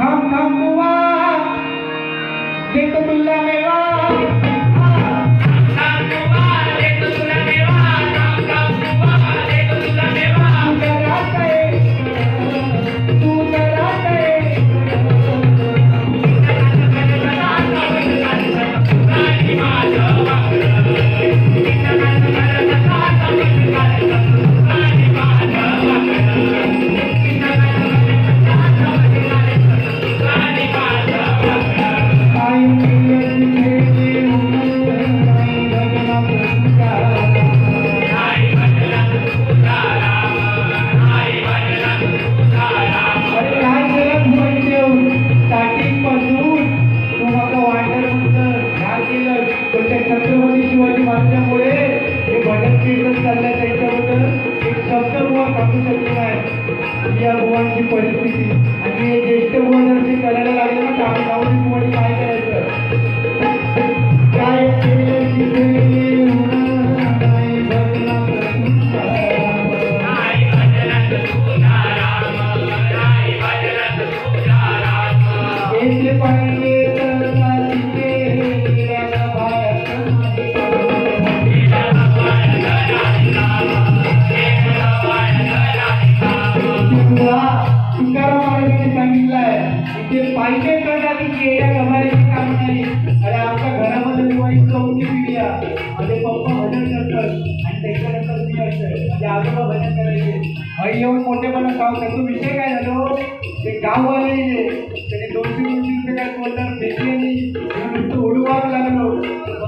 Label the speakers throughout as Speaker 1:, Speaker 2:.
Speaker 1: थांब थांब बुवा देतो तुला मेवा चाललंय त्यांच्याबद्दल एक शब्द बुवा सांगू शकतो नाही. या बुवांची परिस्थिती. आणि हे ज्येष्ठ बुवा जर ते करायला लागले ना तर आम्ही गावची बुवांनी काय करायला इथे पाहिजे तर जाती केल्या गमाऱ्याची काम नाही अरे आमच्या घरामध्ये जेव्हा इतकं मोठी पिढी आहे. पप्पा भजन करतात आणि त्याच्यानंतर मी असतं माझे आजोबा भजन करायचे. आई येऊन मोठेपणा काम करतो विषय काय झालो हो? ते गाववाले जे त्याने दोनशे दोनशे रुपये काय बोलतात भेटले नाही. नुसतं उडवावं लागलो.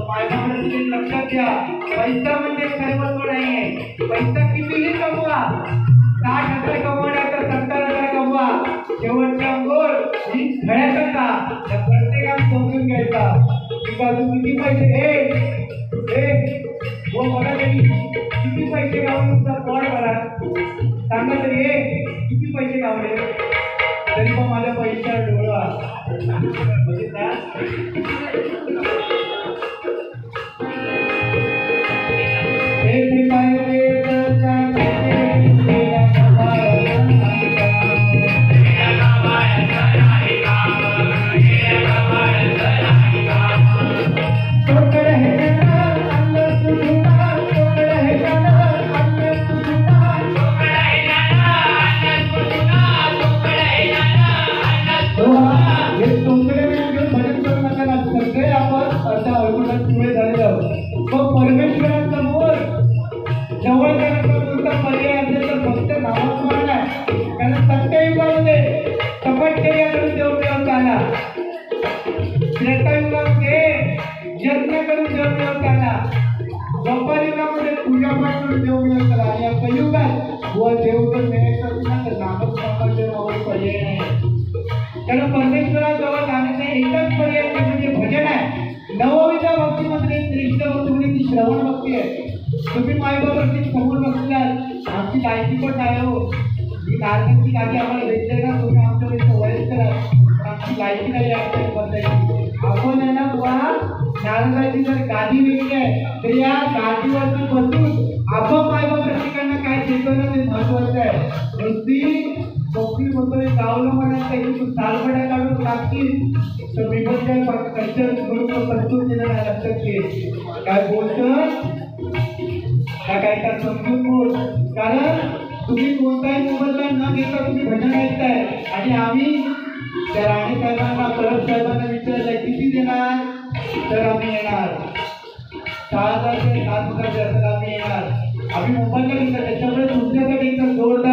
Speaker 1: मग लक्षात घ्या. पैसा म्हणजे सर्वस्व नाही आहे पैसा कितीही कमवा. साठ हजार कमवा. लावले तरी पण माझ्या पैशावर डोळा बघितला? मिळवत आला त्रेतायुगामध्ये यज्ञ करून देव मिळवत आला द्वापार युगामध्ये म्हणजे पूजापाठ करून देव मिळवत आला या कलियुगात व देव जर मिळायचं असेल तर नामस्मरणाशिवाय पर्याय नाही. कारण परमेश्वराजवळ जाण्याचा एकच पर्याय ते म्हणजे भजन आहे. नवविधा भक्तीमध्ये श्रेष्ठ भक्ती म्हणजे ती श्रवण भक्ती आहे. तुम्ही मायबाबाची समोर बसल्यास आमची गायकी पण नाही हो. ही नारदाची गादी आम्हाला भेटते का तुम्ही आमच्याकडे वयस्कर आहात. पण नाही आहे आपण आहे ना बुवा नारदाची जर गादी वेगळी आहे तर या गादीवरती बसून आपण मायबाप प्रत्येकांना काय शिकवणं ते महत्वाचं आहे नुसती कोकणी वगैरे गावलं म्हणायचं इथून सालबड्या काढून लागतील तर मी काय कल्चर बरोबर प्रस्तुत केलं लक्षात घे काय बोलतं काय काय काय समजून बोल कारण तुम्ही कोणताही मोबदला न घेता तुम्ही भजन ऐकताय आणि आम्ही त्या राणे साहेबांना परब साहेबांना विचारलं किती देणार? तर आम्ही येणार. सहा हजार ते सात हजार आम्ही येणार. आम्ही मुंबईला घेतलं त्याच्यामुळे तुमच्यासाठी जोरदार